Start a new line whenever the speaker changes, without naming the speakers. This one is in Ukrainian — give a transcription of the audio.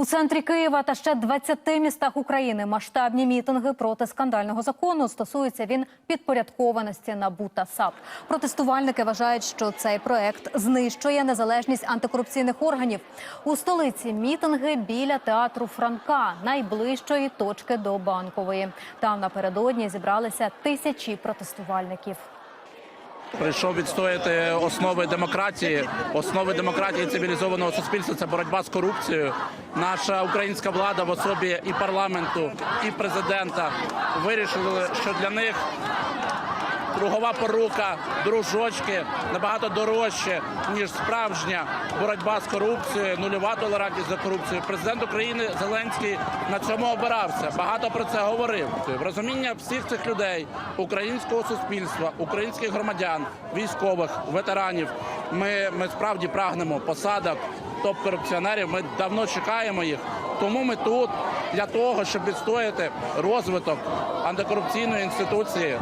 У центрі Києва та ще 20 містах України масштабні мітинги проти скандального закону. Стосується він підпорядкованості НАБУ та САП. Протестувальники вважають, що цей проект знищує незалежність антикорупційних органів. У столиці мітинги біля театру Франка, найближчої точки до банкової. Там напередодні зібралися тисячі протестувальників.
Прийшов відстояти основи демократії. Основи демократії цивілізованого суспільства це боротьба з корупцією. Наша українська влада в особі і парламенту, і президента вирішили, що для них кругова порука, дружочки набагато дорожче ніж справжня боротьба з корупцією, нульова толерантність за корупцію. Президент України Зеленський на цьому обирався. Багато про це говорив. Розуміння всіх цих людей, українського суспільства, українських громадян, військових, ветеранів. Ми, ми справді прагнемо посадок топ-корупціонерів. Ми давно чекаємо їх. Тому ми тут для того, щоб відстояти розвиток антикорупційної інституції,